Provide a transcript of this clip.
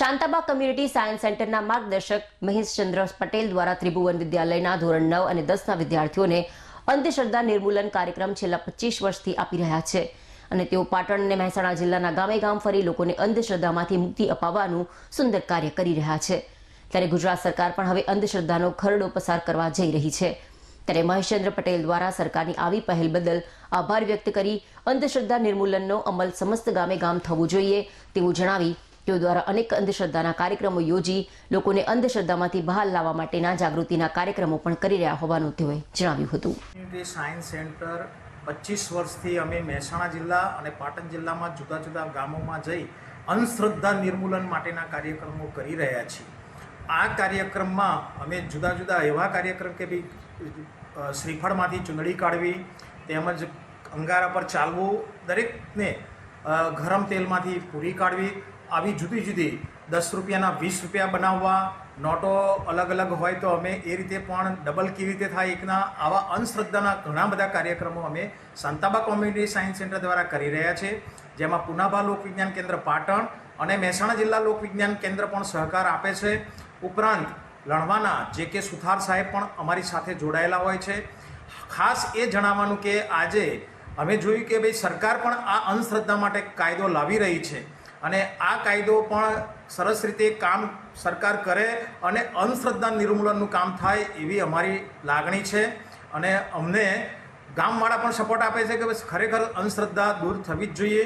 Shantaba community science સેન્ટરના માર્ગદર્શક મહેશચંદ્ર પટેલ દ્વારા ત્રિભુવન વિદ્યાલયના ધોરણ નવ અને દસના વિદ્યાર્થીઓને અંધશ્રદ્ધા નિર્મૂલન કાર્યક્રમ છેલ્લા પચીસ વર્ષથી આપી રહ્યા છે. અને તેઓ પાટણ અને મહેસાણા જિલ્લાના ગામે ગામ ફરી લોકોને અંધશ્રદ્ધામાંથી મુક્તિ અપાવવાનું સુંદર કાર્ય કરી રહ્યા છે. ત્યારે ગુજરાત સરકાર પણ હવે અંધશ્રદ્ધાનો ખરડો પસાર કરવા જઈ રહી છે. ત્યારે મહેશચંદ્ર પટેલ દ્વારા સરકારની આવી પહેલ બદલ આભાર વ્યક્ત કરી અંધશ્રદ્ધા નિર્મૂલનનો અમલ સમસ્ત ગામે ગામ થવું જોઈએ તેવું જણાવી તેઓ દ્વારા અનેક અંધશ્રદ્ધાના કાર્યક્રમો યોજી લોકોને અંધશ્રદ્ધામાંથી બહાર લાવવા માટેના જાગૃતિના કાર્યક્રમો પણ કરી રહ્યા હોવાનું તેઓએ જણાવ્યું હતું. સાયન્સ સેન્ટર પચીસ વર્ષથી અમે મહેસાણા જિલ્લા અને પાટણ જિલ્લામાં જુદા જુદા ગામોમાં જઈ અંધશ્રદ્ધા નિર્મૂલન માટેના કાર્યક્રમો કરી રહ્યા છીએ. આ કાર્યક્રમમાં અમે જુદા જુદા એવા કાર્યક્રમ કે અ, શ્રીફળમાંથી ચૂંદડી કાઢવી તેમજ અંગારા પર ચાલવું દરેકને ગરમ તેલમાંથી પૂરી કાઢવી આવી જુદી જુદી. દસ રૂપિયાના વીસ રૂપિયા બનાવવા, નોટો અલગ અલગ હોય તો અમે એ રીતે પણ ડબલ કેવી રીતે થાય એકના આવા અંધશ્રદ્ધાના ઘણા બધા કાર્યક્રમો અમે સંતાબા કોમ્યુનિટી સાયન્સ સેન્ટર દ્વારા કરી રહ્યા છે. જેમાં પુનાભા લોકવિજ્ઞાન કેન્દ્ર પાટણ અને મહેસાણા જિલ્લા લોકવિજ્ઞાન કેન્દ્ર પણ સહકાર આપે છે. ઉપરાંત લણવાના જે કે સુથાર સાહેબ પણ અમારી સાથે જોડાયેલા હોય છે. ખાસ એ જણાવવાનું કે આજે અમે જોયું કે ભાઈ સરકાર પણ આ અંધશ્રદ્ધા માટે કાયદો લાવી રહી છે. અને આ કાયદો પણ સરસ રીતે કામ સરકાર કરે અને અંધશ્રદ્ધા નિર્મૂલનનું કામ થાય એવી અમારી લાગણી છે. અને અમને ગામવાળા પણ સપોર્ટ આપે છે કે ખરેખર અંધશ્રદ્ધા દૂર થવી જ જોઈએ.